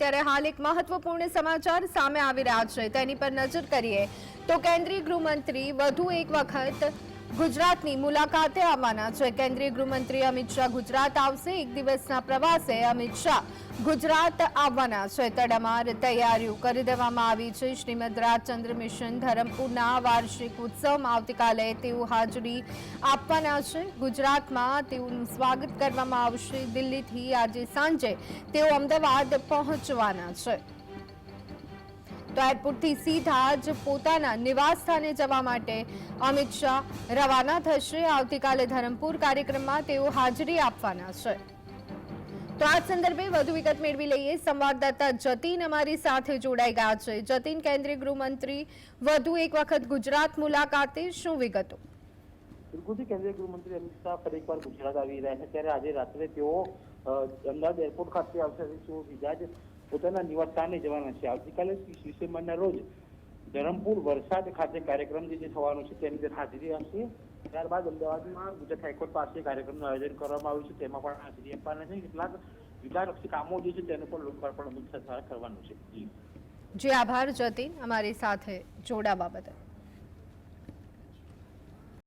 ત્યારે હાલ એક મહત્વપૂર્ણ સમાચાર સામે આવી રહ્યા છે. તેની પર નજર કરીએ તો કેન્દ્રીય ગૃહમંત્રી વધુ એક વખત ગુજરાતની મુલાકાતે આવવાના છે. કેન્દ્રીય ગૃહમંત્રી અમિત શાહ ગુજરાત આવશે. એક દિવસના પ્રવાસે અમિત શાહ ગુજરાત આવવાના છે. તડામાર તૈયારીઓ કરી દેવામાં આવી છે. શ્રીમદ રાજચંદ્ર મિશન ધરમપુરના વાર્ષિક ઉત્સવમાં આવતીકાલે તેઓ હાજરી આપવાના છે. ગુજરાતમાં તેઓનું સ્વાગત કરવામાં આવશે. દિલ્હીથી આજે સાંજે તેઓ અમદાવાદ પહોંચવાના છે. એરપોર્ટથી સીધા જ પોતાના નિવાસ સ્થાને જવા માટે અમિત શાહ રવાના થશે. આવતીકાલે ધરમપુર કાર્યક્રમમાં તેઓ હાજરી આપવાના છે. તો આ સંદર્ભે વધુ વિગત મેળવી લઈએ. સંવાદદાતા જતીન અમારી સાથે જોડાઈ ગયા છે. જતીન, કેન્દ્રીય ગૃહમંત્રી, વધુ એક વખત ગુજરાત મુલાકાતે શું વિગતો? બિલકુલથી કેન્દ્રીય ગૃહમંત્રી અમિત શાહ ફરી એકવાર ગુજરાત આવી રહ્યા છે. ત્યારે આજે રાત્રે તેઓ અમદાવાદ એરપોર્ટ ખાતે આવશે તેઓ સીધા જ પોતાના નિવાસ સ્થાને જવાના છે. આવતીકાલે ડિસેમ્બરના રોજ ધરમપુર વરસાદ ખાતે કાર્યક્રમ જે થવાનો છે તેની અંદર હાજરી આપશે. ત્યારબાદ અમદાવાદમાં ગુજરાત હાઈકોર્ટ પાસે કાર્યક્રમનું આયોજન કરવામાં આવ્યું છે. તેમાં પણ હાજરી આપવાના છે. કેટલાક વિકાસલક્ષી કામો જે છે તેનું પણ લોકાર્પણ અમિત શાહ દ્વારા કરવાનું છે. જી. આભાર, જતીન. અમારી સાથે જોડાવા બદલ